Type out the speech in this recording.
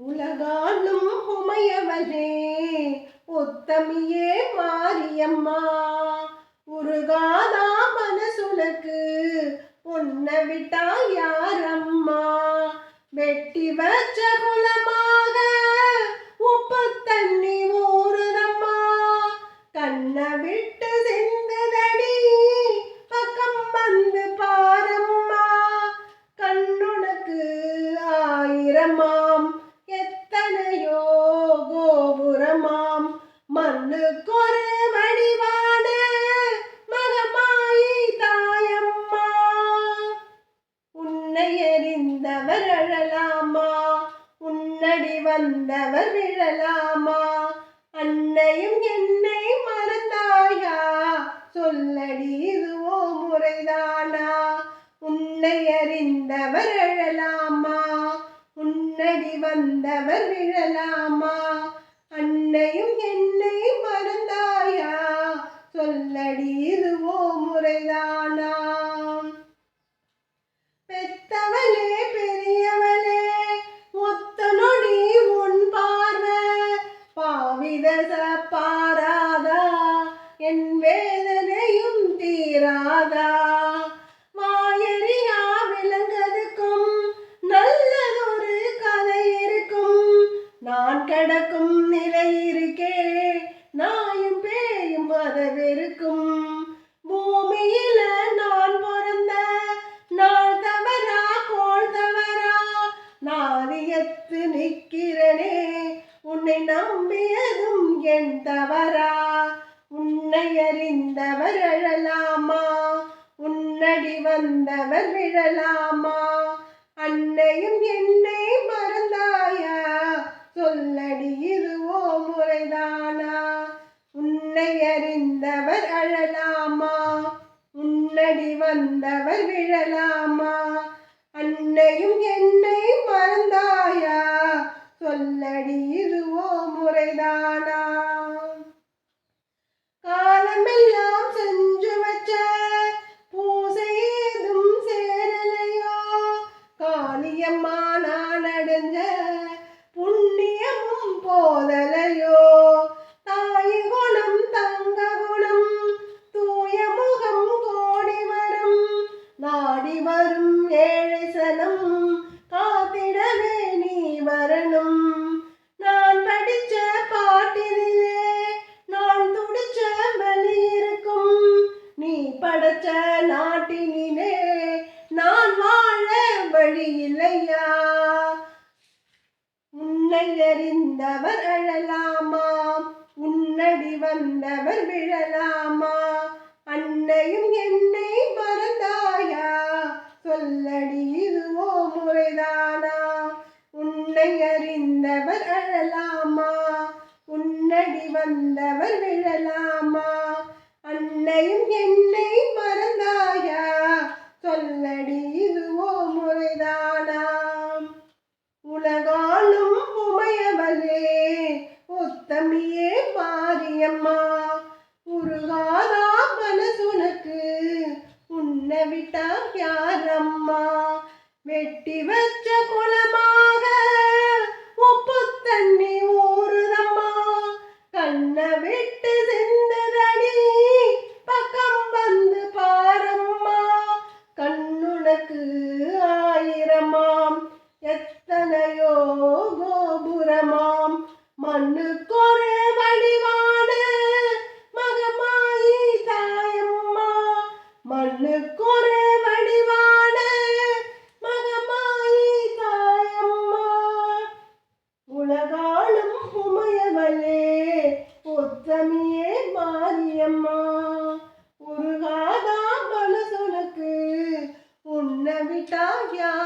உலகாலும் உமையவளே உத்தமியே மாரியம்மா உருகா மனசுனக்கு உன்னை விட்டா யாரம்மா வெட்டி வச்ச குலமாக உப்பு தண்ணி ஊறுதம்மா கண்ணை விட்டு சிந்துதடி பக்கம் வந்து பாரம்மா கண்ணுனக்கு ஆயிரமாம் எத்தனையோ கோபுரமாம் மண்ணுக்கொரு வடிவான மகமாயி தாயம்மா. உன்னை எறிந்தவர் அழலாமா? உன்னடி வந்தவர் விழலாமா? அன்னையும் என்னை மறந்தாயா? சொல்லடி இதுவோ முறைதானா? உன்னை அறிந்தவர் அழலாமா? உன்னடி வந்தவர் விழலாமா? உன்னையும் என்னை மறந்தாயா? சொல்லடி இதுவோ முறைதானா? பெத்தவளே நிலை இருக்கே நாயும் பேயும் பதவிருக்கும் பூமியில நான் பிறந்த நாள் தவறா கோள் தவறா நாதியத்து நிற்கிறனே உன்னை நம்பியதும் என் தவறா. உன்னை அறிந்தவர் அழலாமா? உன்னடி வந்தவர் விழலாமா? அன்னை அறிந்தவர் முன்னடி வந்தவர் விழலாமா? அன்னையும் என்னை மறந்தாயா? சொல்லடி வரும் ஏழை சனம் காத்திடவே நீ வரணும். நான் படிச்ச பாட்டினிலே நான் துடிச்ச வலி இருக்கும். நீ படைச்ச நாட்டினிலே நான் வாழ வழி இல்லையா? உன்னை அறிந்தவர் அழலாமா உன்னடி வந்தவர் விழலாம் உன்னை அறிந்தவர் அழலாமா? உன்னடி வந்தவர் விழலாமா? அன்னையும் என்னை மறந்தாயா? சொல்லடி இதுவோ முறைதானாம் உலகாலும் உமையவளே உத்தமியே மாரியம்மா. உருகாதா மனசுனக்கு உன்னை விட்டா யாரம்மா வெட்டி வச்ச குலமா? கண்ண விட்டு சிந்ததடி பக்கம் வந்து பாரம்மா கண்ணுனக்கு ஆயிரமாம். எத்தனையோ கோபுரமாம். மண்ணுக்கொரு வடிவான மகமாயி தாயம்மா. மண்ணுக்கொரு yeah.